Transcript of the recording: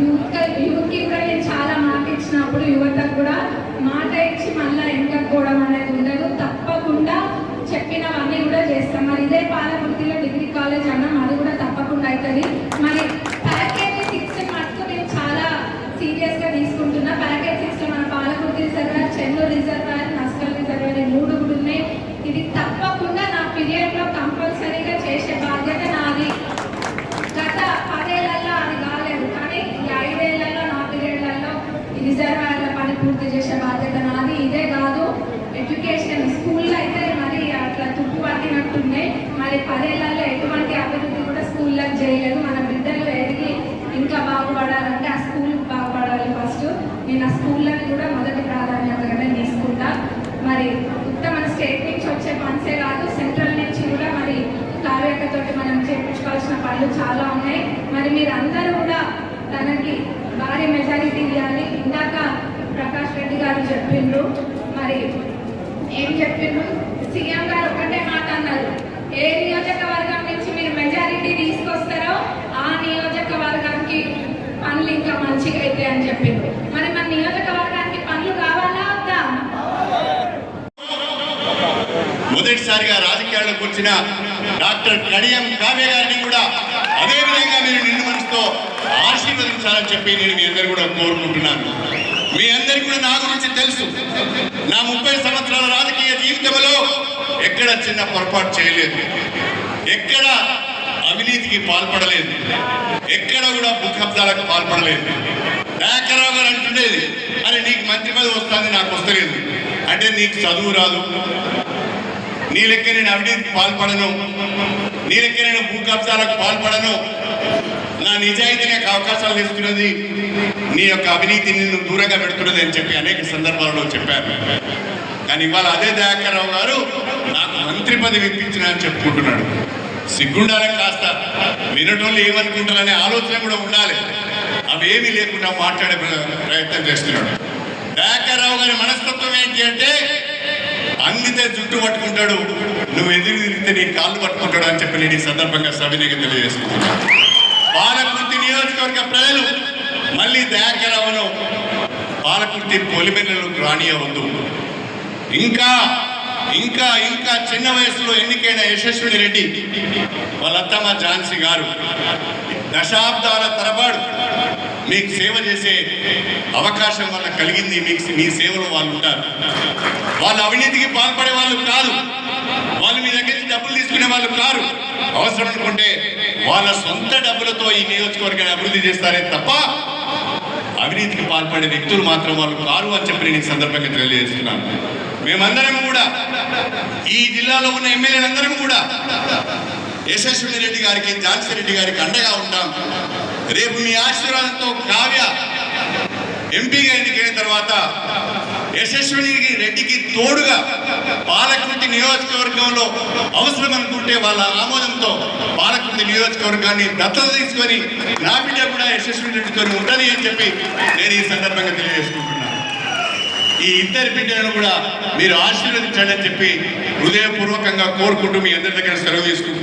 Youth యూత్కి కూడా నేను చాలా మాట ఇచ్చినప్పుడు యువతకు కూడా మాట ఇచ్చి మళ్ళీ వెనకకపోవడం అనేది ఉండదు. తప్పకుండా చెప్పినవన్నీ పనులు చాలా ఉన్నాయి. మరి మీరందరూ కూడా తనకి భారీ మెజారిటీ ఇవ్వాలి. ఇందాక ప్రకాష్ రెడ్డి గారు చెప్పిండ్రు. మరి ఏం చెప్పిండ్రు? సీఎం గారు ఒకటే మాట అన్నారు. ఏ నియోజకవర్గం నుంచి మీరు మెజారిటీ తీసుకొస్తారో ఆ నియోజకవర్గానికి పనులు ఇంకా మంచిగా అయితే అని చెప్పిండ్రు. మరి మన నియోజకవర్గానికి పనులు కావాలా వద్దా? మొదటిసారిగా రాజకీయాల్లోకి వచ్చిన డాక్టర్ కడియం కావ్య గారిని కూడా అదే విధంగా మీరు నిన్ను మనసుతో ఆశీర్వదించాలని చెప్పి నేను మీ అందరు కూడా కోరుకుంటున్నాను. మీ అందరికి కూడా నా గురించి తెలుసు. నా ముప్పై సంవత్సరాల రాజకీయ జీవితంలో ఎక్కడ చిన్న పొరపాటు చేయలేదు. ఎక్కడ అవినీతికి పాల్పడలేదు. ఎక్కడ కూడా భూకబ్దాలకు పాల్పడలేదు. దయాకరావు గారు అంటుండేది అరే నీకు మంత్రి పదవి వస్తుంది నాకు వస్తలేదు. అంటే నీకు చదువు రాదు. నీ లెక్క నేను అవినీతికి పాల్పడను. నీ లెక్క నేను భూ కబ్జాలకు పాల్పడను. నా నిజాయితీ నాకు అవకాశాలు ఇస్తున్నది నీ యొక్క అవినీతి నిన్ను దూరంగా పెడుతున్నది అని చెప్పి అనేక సందర్భాల్లో చెప్పారు కానీ ఇవాళ అదే దయాకర్రావు గారు నాకు మంత్రి పదవి ఇప్పించిన అని చెప్పుకుంటున్నాడు. సిగ్గుండాలని కాస్త. వినటోళ్ళు ఏమనుకుంటారనే ఆలోచన కూడా ఉండాలి. అవేమీ లేకుండా మాట్లాడే ప్ర- ప్రయత్నం చేస్తున్నాడు. దయాకర్రావు గారి మనస్తత్వం ఏంటి అంటే అందితే జుట్టు పట్టుకుంటాడు. నువ్వు ఎదురు తిరిగితే నీ కాళ్ళు పట్టుకుంటాడు అని చెప్పి నేను ఈ సందర్భంగా సవినీగా తెలియజేసుకుంటున్నాను పాలకుర్తి నియోజకవర్గ ప్రజలు మళ్ళీ దయాకరావును పాలకుర్తి పొలిమెనలు రానియవద్దు. ఇంకా ఇంకా ఇంకా చిన్న వయసులో ఎన్నికైన యశస్విని రెడ్డి వాళ్ళ అత్తమ్మ ఝాన్సీ గారు దశాబ్దాల తరబడు మీకు సేవ చేసే అవకాశం వల్ల కలిగింది మీకు మీ సేవలో వాళ్ళు ఉంటారు. వాళ్ళు అవినీతికి పాల్పడే వాళ్ళు కాదు. వాళ్ళు మీ దగ్గర నుంచి డబ్బులు తీసుకునే వాళ్ళు కారు. అవసరం అనుకుంటే వాళ్ళ సొంత డబ్బులతో ఈ నియోజకవర్గాన్ని అభివృద్ధి చేస్తారే తప్ప అవినీతికి పాల్పడే వ్యక్తులు మాత్రం వాళ్ళు కారు అని చెప్పి నేను సందర్భంగా తెలియజేస్తున్నాను. మేమందరం కూడా ఈ జిల్లాలో ఉన్న ఎమ్మెల్యేలందరం కూడా యశస్విని రెడ్డి గారికి ఝాన్సీ రెడ్డి గారికి అండగా ఉంటాం. రేపు మీ ఆశీర్వాదంతో కావ్య ఎంపీగా ఎన్నికైన తర్వాత యశస్విని రెడ్డికి తోడుగా పాలకుర్తి నియోజకవర్గంలో అవసరం అనుకుంటే వాళ్ళ ఆమోదంతో పాలకుర్తి నియోజకవర్గాన్ని దత్తత తీసుకొని నా బిడ్డ కూడా యశస్విని రెడ్డితో ఉంటది అని చెప్పి నేను ఈ సందర్భంగా తెలియజేసుకుంటున్నాను. ఈ ఇద్దరి బిడ్డలను కూడా మీరు ఆశీర్వదించండి అని చెప్పి హృదయపూర్వకంగా కోరుకుంటూ మీ అందరి దగ్గర సెలవు తీసుకుంటున్నాను.